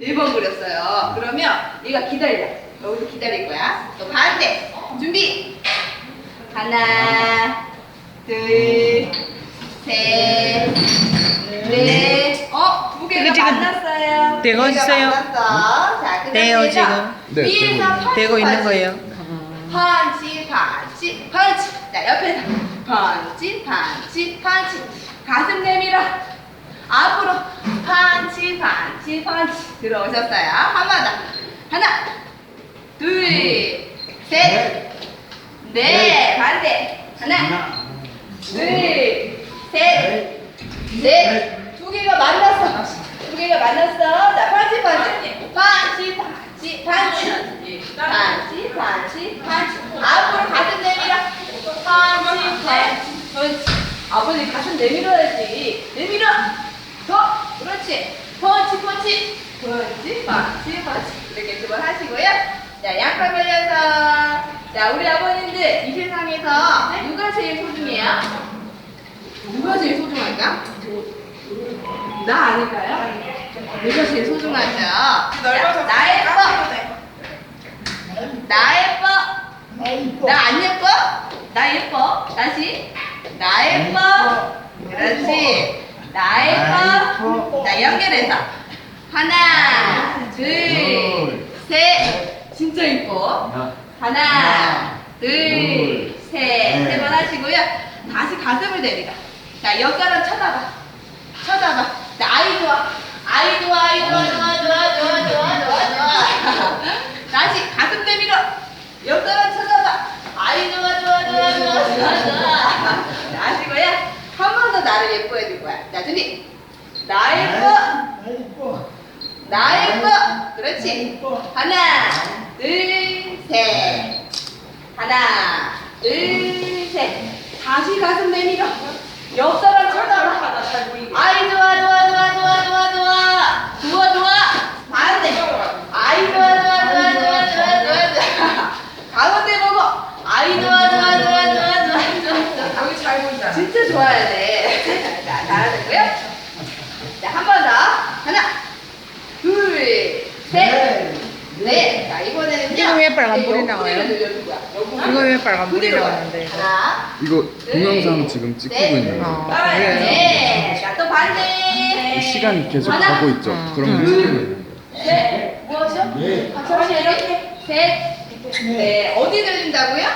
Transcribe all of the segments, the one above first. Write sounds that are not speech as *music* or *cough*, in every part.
1번 그렸어요. 그러면 얘가 기다려. 여기서 기다릴 거야. 또 반대. 준비. 하나, 둘, 셋, 넷. 어, 두 개가 이거 지금 만났어요. 되고 두 개가 있어요? 만났어. 자, 그 돼요, 다음에 지금. 네, 위에서 되고 펀치, 되고 있는 펀치. 거예요. 펀치, 펀치, 펀치. 자, 옆에서 펀치, 펀치, 펀치. 가슴 내밀어. 앞으로 펀치, 펀치, 펀치. 들어오셨어요. 한번 더. 하나, 둘, 셋, 넷. 반대. 하나, 둘, 셋, 넷. 두 개가 만났어. 두 개가 만났어. 자, 펀치, 펀치. 펀치, 펀치, 펀치. 반지, 반지, 반지. 앞으로 가슴 내밀어. 반지, 반지, 반지. 아버지 가슴 내밀어야지. 내밀어. 더. 그렇지. 펀치, 펀치. 펀치, 반지, 반지. 이렇게 두 번 하시고요. 자, 양팔 벌려서. 자, 우리 아버님들 이 세상에서 누가 제일 소중해요? 누가 제일 소중할까? 나 아닐까요? 누가 제일 소중하죠? 자, 나 예뻐. 나 예뻐. 나 안 예뻐? 나 예뻐. 다시. 나 예뻐. 그렇지. 나 예뻐. 자, 연결해서. 하나, 둘, 셋. 진짜 예뻐. 하나, 둘, 셋. 세 번 하시고요. 다시 가슴을 내밀어. 자, 옆사람 쳐다봐. 쳐다봐. 자, 아이 좋아. 아이 좋아, 아이 좋아, 좋아, 좋아, 좋아, 좋아, 좋아, 좋아. *laughs* 다시 가슴 내밀어. 옆사람 쳐다봐. 아이 좋아, 좋아, 좋아, 좋아, 좋아, 좋아. 자, 하시고요. 한 번 더 나를 예뻐해 줄 거야. 자, 준비. 나 예뻐. 나 예뻐. 그렇지. 하나, 둘, 셋. 하나, 둘, 셋. 다시 가슴 내밀어. 옆 사람 쳐다봐. 아이 좋아, 좋아, 좋아, 좋아. 좋아, 좋아. 반대. 아이 좋아, 좋아, 좋아, 좋아, 좋아, 좋아, 좋아. 가운데 보고. 아이 좋아, 좋아, 좋아, 좋아, 좋아, 좋아, 좋아. 여기 잘 보인다. 진짜 좋아야 돼. 자, 잘하고요. 자, 한 번 더. 하나, 둘, 셋, 넷. 자, 이번에는요. 이거 왜 빨간 불이 옆구리를 나와요? 이거 왜 빨간 불이 그대로 가요. 나왔는데, 이거? 하나, 이거 동영상 지금 찍히고 네. 있는 거예요. 어, 네. 그래요? 자, 또 반대. 시간 계속 하나, 가고 있죠. 음. 그럼 음. 찍히고 있는 거예요. 네. 같이 하시죠. 이렇게. 셋. 네. 어디 들린다고요?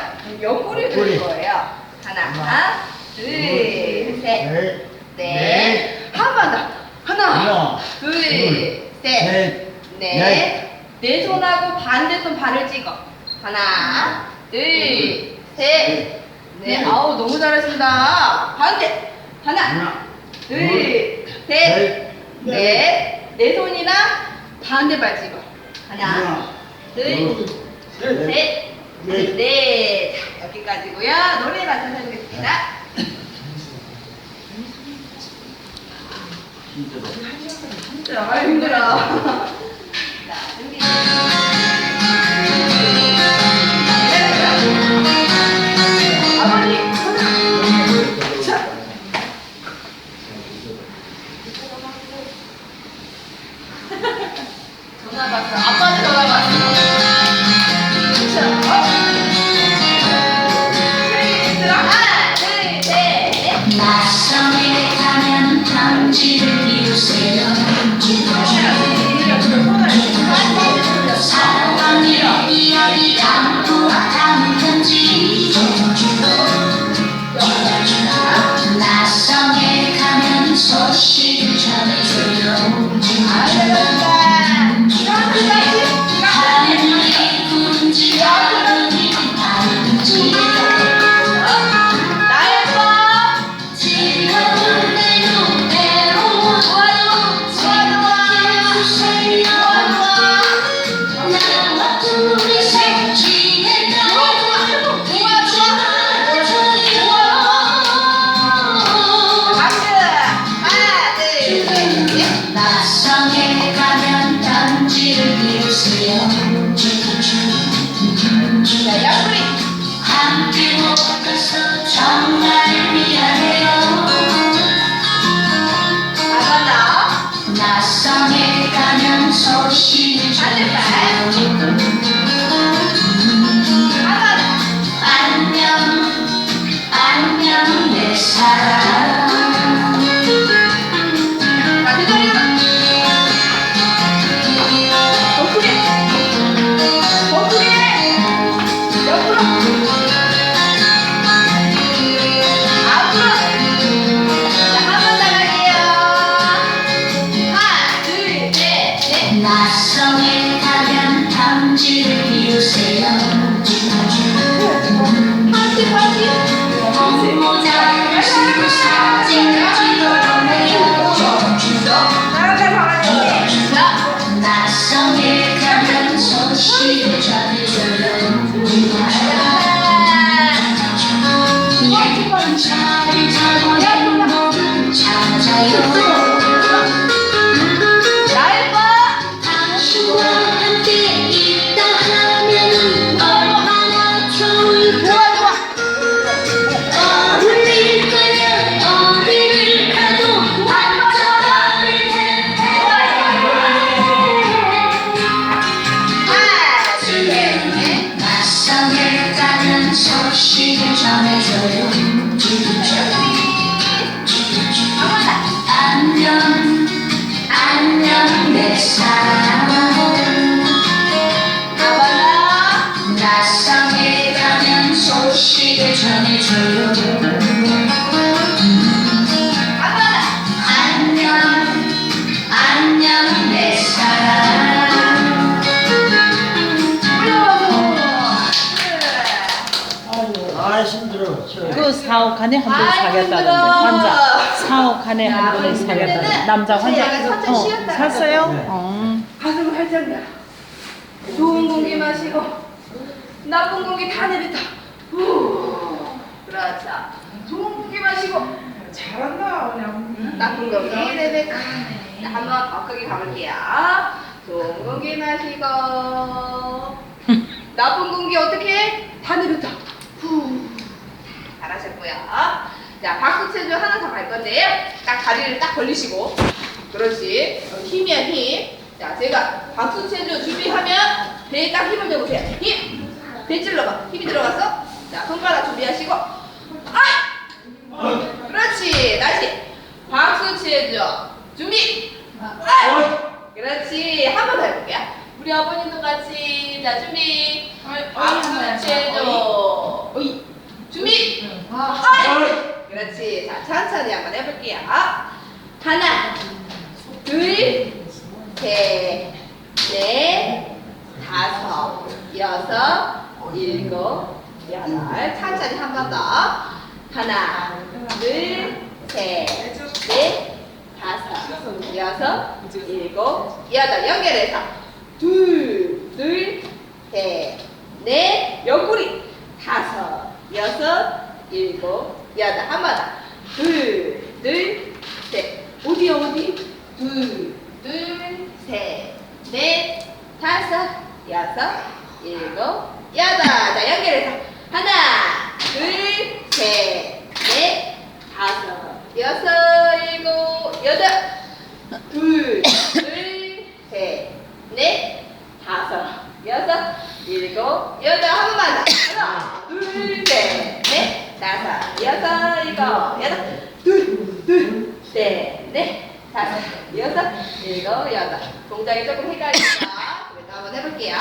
옆구리 들릴 거예요. 하나, 둘, 셋, 넷. 한번 더. 하나, 둘, 셋, 넷. 넷. 내 손하고 반대손 발을 찍어. 하나, 둘, 셋, 넷. 아우, 너무 잘하신다. 반대. 하나, 둘, 둘, 셋, 셋, 넷. 내 손이랑 반대발 찍어. 하나, 둘, 둘, 셋, 셋, 넷. 여기까지고요. 노래 맞춰서 해보겠습니다. 힘들어. 받어. 낯선에 가면 편지를 비우세요 아 힘들어. 저. 그 사옥 안에 한 분이 아이고, 사겠다는데 힘들어. 환자 사옥 안에 야, 한 우리 사겠다는 남자 환자 약간 살짝 어, 쉬었다가 샀어요? 네. 어. 가슴을 활짝 열어. 좋은 공기 마시고 나쁜 공기 다 내뱉어. 후. 그렇죠. 좋은 공기 마시고 잘한다 그냥 나쁜 공기 내뱉고. 자, 한번 더 크게 가볼게요. 좋은 공기 마시고 *laughs* 나쁜 공기 어떻게 해? 다 내뱉어. 후. 잘하셨고요. 자, 박수 체조 하나 더 갈 건데요. 딱 다리를 딱 벌리시고. 그렇지. 어, 힘이야, 힘. 자, 제가 박수 체조 준비하면 배에 딱 힘을 줘보세요. 힘! 배 찔러봐. 힘이 들어갔어? 자, 손가락 준비하시고. 아! 그렇지. 다시. 박수 체조 준비. 아! 그렇지. 한 번 더 해볼게요. 우리 아버님도 같이. 자, 준비. 박수 체조. 어이. 준비. 아! 그렇지. 자, 천천히 한번 해볼게요. 하나, 둘, 셋, 넷, 다섯, 여섯, 일곱, 여덟. 천천히 한 번 더. 하나, 둘, 셋, 넷, 다섯, 여섯, 일곱, 여덟. 연결해서 둘, 둘, 셋, 넷, 옆구리 다섯, 여섯, 일곱, 여덟. 한 번 더. 둘, 둘, 셋. 어디야 어디? 둘, 둘, 셋, 넷, 다섯, 여섯, 일곱, 여덟. 자 연결해서 하나, 둘, 셋, 넷, 다섯, 여섯, 일곱, 여덟. 둘, 둘, 셋, 넷, 다섯, 여섯, 일곱, 여덟. 한 번만 더. 하나, 둘, 셋, 넷, 다섯, 여섯, 일곱, 여덟. 둘, 둘, 셋, 넷, 다섯, 여섯, 일곱, 여덟. 동작이 조금 헷갈리니까 그래도 한번 해볼게요.